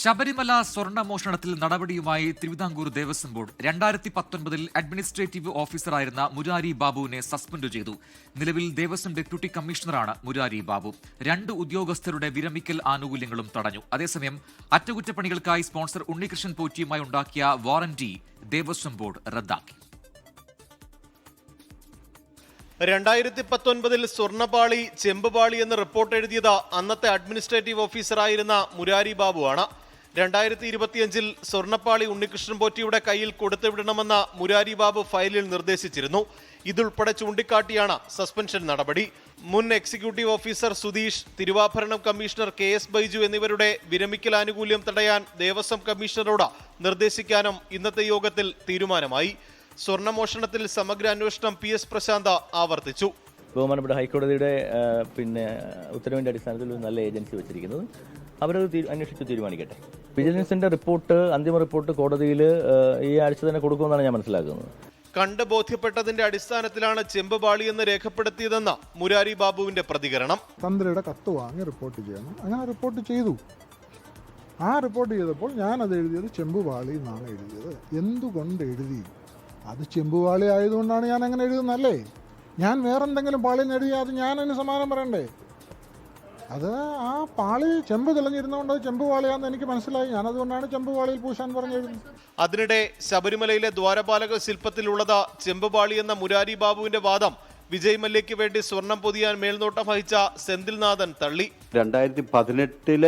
ശബരിമല സ്വർണ മോഷണത്തിൽ നടപടിയുമായി തിരുവിതാംകൂർ ദേവസ്വം ബോർഡ് രണ്ടായിരത്തി പത്തൊൻപതിൽ അഡ്മിനിസ്ട്രേറ്റീവ് ഓഫീസറായിരുന്ന മുരാരി ബാബുവിനെ സസ്പെൻഡ് ചെയ്തു. നിലവിൽ ദേവസ്വം ഡെപ്യൂട്ടി കമ്മീഷണറാണ് മുരാരി ബാബു. രണ്ട് ഉദ്യോഗസ്ഥരുടെ വിരമിക്കൽ ആനുകൂല്യങ്ങളും തടഞ്ഞു. അതേസമയം അറ്റകുറ്റപ്പണികൾക്കായി സ്പോൺസർ ഉണ്ണികൃഷ്ണൻ പോറ്റിയുമായി ഉണ്ടാക്കിയ വാറന്റി ദേവസ്വം ബോർഡ് റദ്ദാക്കി. രണ്ടായിരത്തി പത്തൊൻപതിൽ സ്വർണപാളി ചെമ്പുപാളി എന്ന് റിപ്പോർട്ട് എഴുതിയത് അന്നത്തെ അഡ്മിനിസ്ട്രേറ്റീവ് ഓഫീസറായിരുന്ന മുരാരി ബാബുവാണ്. രണ്ടായിരത്തി ഇരുപത്തിയഞ്ചിൽ സ്വർണപ്പാളി ഉണ്ണികൃഷ്ണൻ പോറ്റിയുടെ കയ്യിൽ കൊടുത്തുവിടണമെന്ന മുരാരി ബാബു ഫയലിൽ നിർദ്ദേശിച്ചിരുന്നു. ഇതുൾപ്പെടെ ചൂണ്ടിക്കാട്ടിയാണ് സസ്പെൻഷൻ നടപടി. മുൻ executive officer Sudheesh Thiruvabharanam commissioner K S Baiju എന്നിവരുടെ വിരമിക്കൽ ആനുകൂല്യം തടയാൻ ദേവസ്വം കമ്മീഷണറോട് നിർദ്ദേശിക്കാനും ഇന്നത്തെ യോഗത്തിൽ തീരുമാനമായി. സ്വർണമോഷണത്തിൽ സമഗ്ര അന്വേഷണം പി എസ് പ്രശാന്ത ആവർത്തിച്ചു. ബഹുമാനപ്പെട്ട ഹൈക്കോടതിയുടെ പിന്നെ ഉത്തരവിന്റെ അടിസ്ഥാനത്തിൽ ഒരു നല്ല ഏജൻസി വെച്ചിരിക്കുന്നത്. അവരത് അന്വേഷിച്ച് തീരുമാനിക്കട്ടെ. വിജിലൻസിന്റെ റിപ്പോർട്ട് അന്തിമ റിപ്പോർട്ട് കോടതിയിൽ ഈ ആഴ്ച തന്നെ കൊടുക്കുമെന്നാണ് ഞാൻ മനസ്സിലാക്കുന്നത്. കണ്ട് ബോധ്യപ്പെട്ടതിന്റെ അടിസ്ഥാനത്തിലാണ് ചെമ്പുപാളി എന്ന് രേഖപ്പെടുത്തിയതെന്ന മുരാരി ബാബുവിന്റെ പ്രതികരണം. തന്ത്രിയുടെ കത്ത് വാങ്ങി റിപ്പോർട്ട് ചെയ്യണം. അങ്ങനെ റിപ്പോർട്ട് ചെയ്തു. ആ റിപ്പോർട്ട് ചെയ്തപ്പോൾ ഞാൻ അത് എഴുതിയത് ചെമ്പുപാളി എന്നാണ് എഴുതിയത്. എന്തുകൊണ്ട് എഴുതി? അത് ചെമ്പുപാളി ആയതുകൊണ്ടാണ് ഞാൻ അങ്ങനെ എഴുതുന്നല്ലേ ഞാൻ വേറെന്തെങ്കിലും പാളിന്ന് എഴുതിയാൽ അത് ഞാൻ അതിന് സമാനം പറയണ്ടേ? അത് ആ പാളി ചെമ്പ് തെളിഞ്ഞിരുന്നതുകൊണ്ട് ചെമ്പ് പാളിയാന്ന് എനിക്ക് മനസ്സിലായി. ഞാൻ അതുകൊണ്ടാണ് ചെമ്പ് പാളിയിൽ പൂശാൻ പറഞ്ഞിരുന്നത്. അതിനിടെ ശബരിമലയിലെ ദ്വാരപാലക ശില്പത്തിലുള്ളത് ചെമ്പുപാളി എന്ന മുരാരി ബാബുവിന്റെ വാദം വിജയ് മല്യയ്ക്ക് വേണ്ടി സ്വർണം പൊതിയാൻ മേൽനോട്ടം വഹിച്ച സെന്തിൽനാഥൻ തള്ളി. രണ്ടായിരത്തി പതിനെട്ടിൽ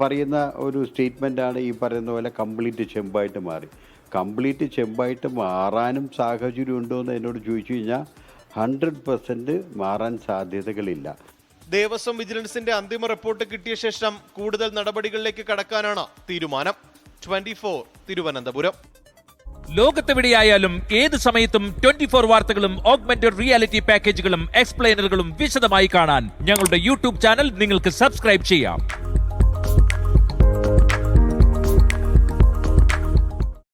പറയുന്ന ഒരു സ്റ്റേറ്റ്മെന്റാണ് ഈ പറയുന്ന പോലെ കംപ്ലീറ്റ് ചെമ്പായിട്ട് മാറി. കംപ്ലീറ്റ് ചെമ്പായിട്ട് മാറാനും സാഹചര്യം ഉണ്ടോ എന്ന് എന്നോട് ചോദിച്ചു കഴിഞ്ഞാൽ ഹൺഡ്രഡ് പെർസെന്റ് മാറാൻ സാധ്യതകളില്ല. ദേവസ്വം വിജിലൻസിന്റെ അന്തിമ റിപ്പോർട്ട് കിട്ടിയ ശേഷം കൂടുതൽ നടപടികളിലേക്ക് കടക്കാനാണ് തീരുമാനം. Twenty four Thiruvananthapuram. ലോകത്തെവിടെയായാലും ഏത് സമയത്തും ട്വന്റി ഫോർ വാർത്തകളും ഓഗ്മെന്റഡ് റിയാലിറ്റി പാക്കേജുകളും എക്സ്പ്ലെയിനറുകളും വിശദമായി കാണാൻ ഞങ്ങളുടെ യൂട്യൂബ് ചാനൽ നിങ്ങൾക്ക് സബ്സ്ക്രൈബ് ചെയ്യാം.